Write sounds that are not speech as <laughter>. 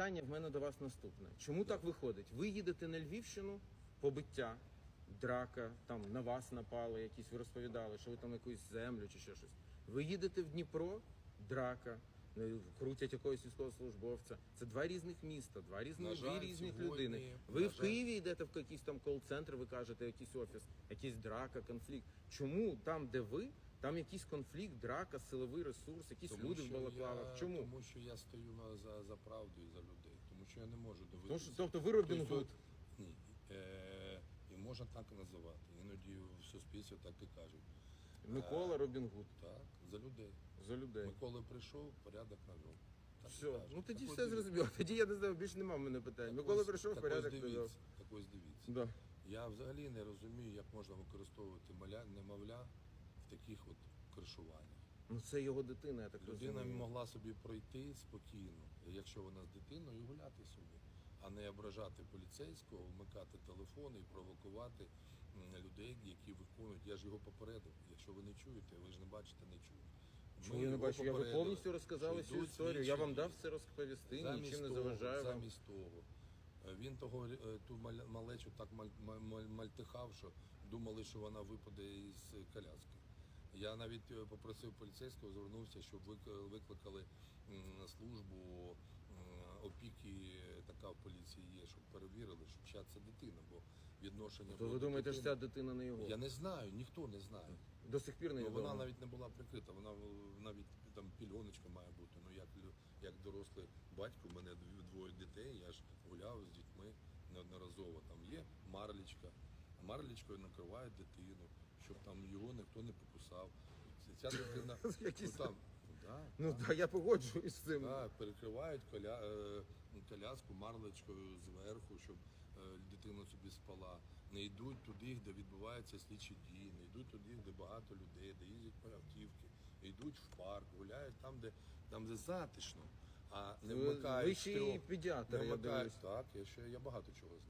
питання в мене до вас наступне. Чому так виходить? Ви їдете на Львівщину, побиття, драка, там на вас напали, якісь ви розповідали, що ви там якусь землю чи ще щось. Ви їдете в Дніпро, драка. е, Крутять якогось військовослужбовця. Це два різних міста, два різні дві різних сьогодні, людини. Ви в. Києві йдете в якийсь там кол-центр, ви кажете, якийсь офіс, якийсь драка, конфлікт. Чому там, де ви, там якийсь конфлікт, драка, силовий ресурс, якісь Тому люди в балаклавах? я- Чому? Тому що я стою на, за, за правду і за людей. Тому що я не можу Тому що, тобто ви Робін Гуд. Ні. Е, і можна так називати. Іноді в суспільстві так і кажуть. Микола Робін Гуд. Так, за людей. За людей. Микола прийшов, порядок навів. Так Все, кажуть. ну тоді Так все зрозуміло. Тоді я не знаю, більше нема в мене питань. Так Микола ось- прийшов, так порядок навів. Так ось дивіться. Да. Я взагалі не розумію, як можна використовувати маля, немовля таких от кришуваннях. Ну це його дитина, я так Людина розумію. могла собі пройти спокійно, якщо вона з дитиною, гуляти собі, а не ображати поліцейського, вмикати телефони і провокувати людей, які виконують. Я ж його попередив. Якщо ви не чуєте, ви ж не бачите, не чуєте. Чому я не бачу? Я ви повністю розказали всю історію. Я вам дав все розповісти, Замість нічим не того, заважаю вам. замість того. е, Він того е, ту малечу так маль- маль- маль- мальтихав, що думали, що вона випаде із коляски. Я навіть е, попросив поліцейського, звернувся, щоб вик- викликали службу опіки, така в поліції є, щоб перевірили, що чия це дитина, бо відношення То ви думаєте, що ця дитина не його? Я не знаю, ніхто не знає. До сих пір не Ну, вона навіть не була прикрита, вона навіть там пільгоночка має бути. Ну як як дорослий батько, у мене двоє дітей, я ж гуляв з дітьми неодноразово. Там є марлічка, марлічкою накривають дитину, щоб там ніхто не покусав. Ця- дитина <laughs> ну, там, да, Ну так, я погоджуюсь з цим. так, перекривають коля, е, коляску марлечкою зверху, щоб е, дитина собі спала. Не йдуть туди, де відбуваються слідчі дії, не йдуть туди, де багато людей, де їздять по автівки, йдуть в парк, гуляють там, де там, де затишно, а не вмикають. ви ще педіатр, не я вмикають. Так, я ще я багато чого знаю.